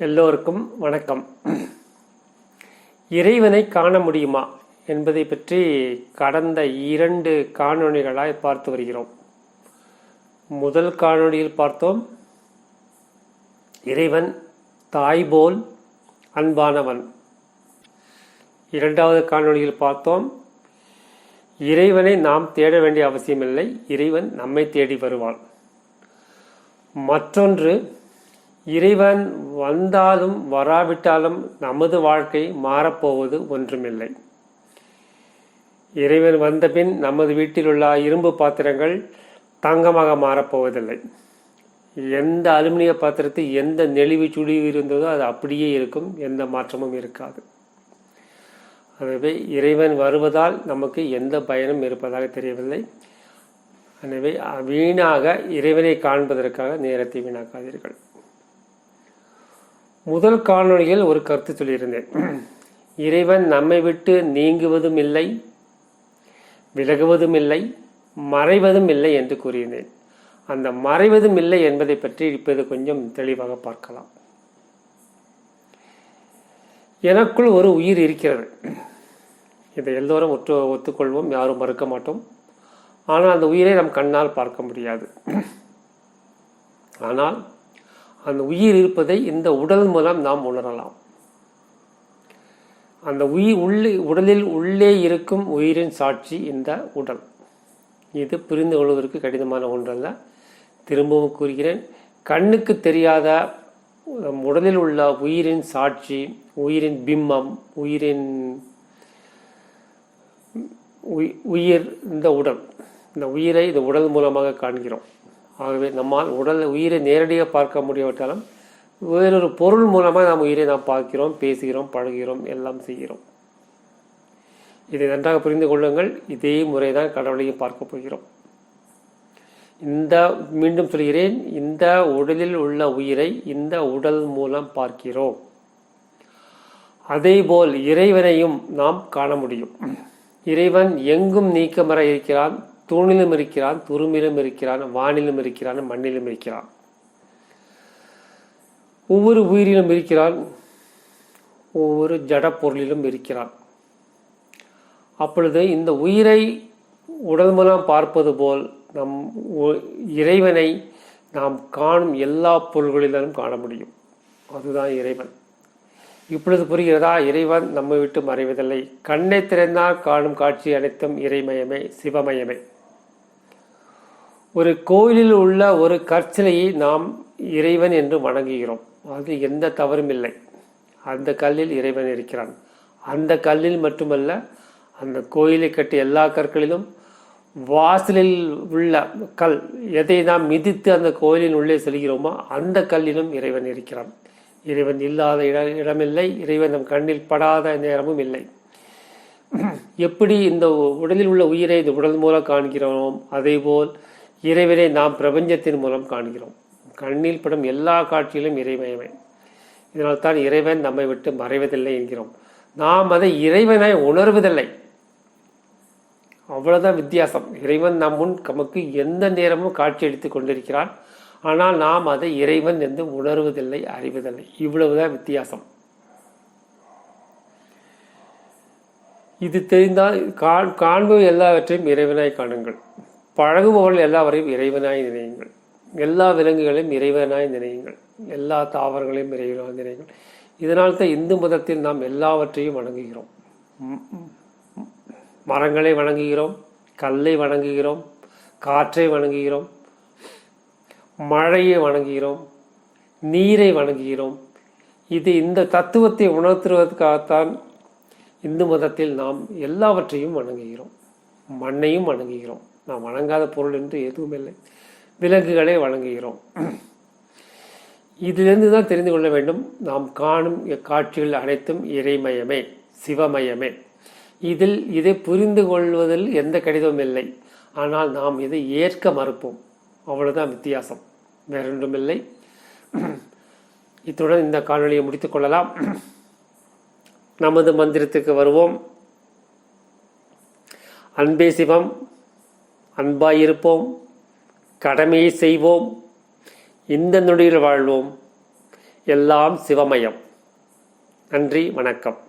எல்லோருக்கும் வணக்கம். இறைவனை காண முடியுமா என்பதை பற்றி கடந்த இரண்டு காணொளிகளாய் பார்த்து வருகிறோம். முதல் காணொளியில் பார்த்தோம் இறைவன் தாய் போல் அன்பானவன். இரண்டாவது காணொளியில் பார்த்தோம் இறைவனை நாம் தேட வேண்டிய அவசியமில்லை இறைவன் நம்மை தேடி வருவான். மற்றொன்று இறைவன் வந்தாலும் வராவிட்டாலும் நமது வாழ்க்கை மாறப்போவது ஒன்றுமில்லை. இறைவன் வந்தபின் நமது வீட்டில் உள்ள இரும்பு பாத்திரங்கள் தங்கமாக மாறப்போவதில்லை. எந்த அலுமினிய பாத்திரத்தில் எந்த நெளிவு சுழிவு இருந்ததோ அது அப்படியே இருக்கும் எந்த மாற்றமும் இருக்காது. ஆகவே இறைவன் வருவதால் நமக்கு எந்த பயனும் இருப்பதாக தெரியவில்லை. எனவே வீணாக இறைவனை காண்பதற்காக நேரத்தை வீணாக்காதீர்கள். முதல் காணொளியில் ஒரு கருத்து சொல்லியிருந்தேன். இறைவன் நம்மை விட்டு நீங்குவதும் இல்லை விலகுவதும் இல்லை மறைவதும் இல்லை என்று கூறியிருந்தேன். அந்த மறைவதும் இல்லை என்பதை பற்றி இப்போது கொஞ்சம் தெளிவாக பார்க்கலாம். எனக்குள் ஒரு உயிர் இருக்கிறது. இதை எல்லோரும் ஒற்று ஒத்துக்கொள்வோம் யாரும் மறுக்க மாட்டோம். ஆனால் அந்த உயிரை நம் கண்ணால் பார்க்க முடியாது. ஆனால் அந்த உயிர் இருப்பதை இந்த உடல் மூலம் நாம் உணரலாம். அந்த உயிர் உள்ளே உடலில் உள்ளே இருக்கும் உயிரின் சாட்சி இந்த உடல். இது புரிந்து கொள்வதற்கு கடினமான ஒன்றல்ல. திரும்பவும் கூறுகிறேன் கண்ணுக்கு தெரியாத உடலில் உள்ள உயிரின் சாட்சி உயிரின் பிம்மம் உயிரின் உயிர் இந்த உடல். இந்த உயிரை இந்த உடல் மூலமாக காண்கிறோம். ஆகவே நம்மால் உடல் உயிரை நேரடியாக பார்க்க முடியாவிட்டாலும் வேறொரு பொருள் மூலமாக நாம் உயிரை நாம் பார்க்கிறோம் பேசுகிறோம் பழகிறோம் எல்லாம் செய்கிறோம். இதை நன்றாக புரிந்து கொள்ளுங்கள். இதே முறை தான் கடவுளையும் பார்க்க போகிறோம். இந்த மீண்டும் சொல்கிறேன் இந்த உடலில் உள்ள உயிரை இந்த உடல் மூலம் பார்க்கிறோம். அதேபோல் இறைவனையும் நாம் காண முடியும். இறைவன் எங்கும் நீக்கமர இருக்கிறான் தூணிலும் இருக்கிறான் துருமிலும் இருக்கிறான் வானிலும் இருக்கிறான் மண்ணிலும் இருக்கிறான். ஒவ்வொரு உயிரிலும் இருக்கிறான் ஒவ்வொரு ஜட பொருளிலும் இருக்கிறான். அப்பொழுது இந்த உயிரை உடல் மூலம் பார்ப்பது போல் நம் இறைவனை நாம் காணும் எல்லா பொருள்களிலும் காண முடியும். அதுதான் இறைவன். இப்பொழுது புரிகிறதா? இறைவன் நம்மை விட்டு மறைவதில்லை. கண்ணை திறந்தால் காணும் காட்சி அனைத்தும் இறைமயமே சிவமயமே. ஒரு கோயிலில் உள்ள ஒரு கற்சிலையை நாம் இறைவன் என்று வணங்குகிறோம். அது எந்த தவறும் இல்லை. அந்த கல்லில் இறைவன் இருக்கிறான். அந்த கல்லில் மட்டுமல்ல அந்த கோயிலை கட்டிய எல்லா கற்களிலும் வாசலில் உள்ள கல் எதை நாம் மிதித்து அந்த கோயிலின் உள்ளே செல்கிறோமோ அந்த கல்லிலும் இறைவன் இருக்கிறான். இறைவன் இல்லாத இட இடமில்லை. இறைவன் நம் கண்ணில் படாத நேரமும் இல்லை. எப்படி இந்த உடலில் உள்ள உயிரை இந்த உடல் மூலம் காண்கிறோம்? அதேபோல் இறைவனை நாம் பிரபஞ்சத்தின் மூலம் காண்கிறோம். கண்ணில் படும் எல்லா காட்சியிலும் இறைமயமே இதனால் தான் இறைவன் நம்மை விட்டு மறைவதில்லை என்கிறோம். நாம் அதை இறைவனாய் உணர்வதில்லை. அவ்வளோதான் வித்தியாசம். இறைவன் நம் முன் நமக்கு எந்த நேரமும் காட்சி எடுத்து கொண்டிருக்கிறான். ஆனால் நாம் அதை இறைவன் என்று உணர்வதில்லை அறிவதில்லை. இவ்வளவுதான் வித்தியாசம். இது தெரிந்தால் காண்பு எல்லாவற்றையும் இறைவனாய் காணுங்கள். பழகுபவர்கள் எல்லாவரையும் இறைவனாய் நினையுங்கள். எல்லா விலங்குகளையும் இறைவனாய் நினையுங்கள். எல்லா தாவரங்களையும் இறைவனாய் நினையுங்கள். இதனால் தான் இந்து மதத்தில் நாம் எல்லாவற்றையும் வணங்குகிறோம். மரங்களை வணங்குகிறோம் கல்லை வணங்குகிறோம் காற்றை வணங்குகிறோம் மழையை வணங்குகிறோம் நீரை வணங்குகிறோம். இது இந்த தத்துவத்தை உணர்த்துவதற்காகத்தான் இந்து மதத்தில் நாம் எல்லாவற்றையும் வணங்குகிறோம். மண்ணையும் வணங்குகிறோம். நாம் வணங்காத பொருள் என்று எதுவும் இல்லை விலங்குகளை வழங்குகிறோம். இதிலிருந்து தான் தெரிந்து கொள்ள வேண்டும். நாம் காணும் காட்சிகள் அனைத்தும் இறைமயமே சிவமயமே. இதில் இதை புரிந்து கொள்வதில் எந்த கடிதமும் இல்லை. ஆனால் நாம் இதை ஏற்க மறுப்போம். அவ்வளவுதான் வித்தியாசம். வேறொன்றுமில்லை. இத்துடன் இந்த காணொலியை முடித்துக் கொள்ளலாம். நமது மந்திரத்துக்கு வருவோம். அன்பே சிவம். அன்பாயிருப்போம் கடமையை செய்வோம் இந்த நொடியில் வாழ்வோம். எல்லாம் சிவமயம். நன்றி வணக்கம்.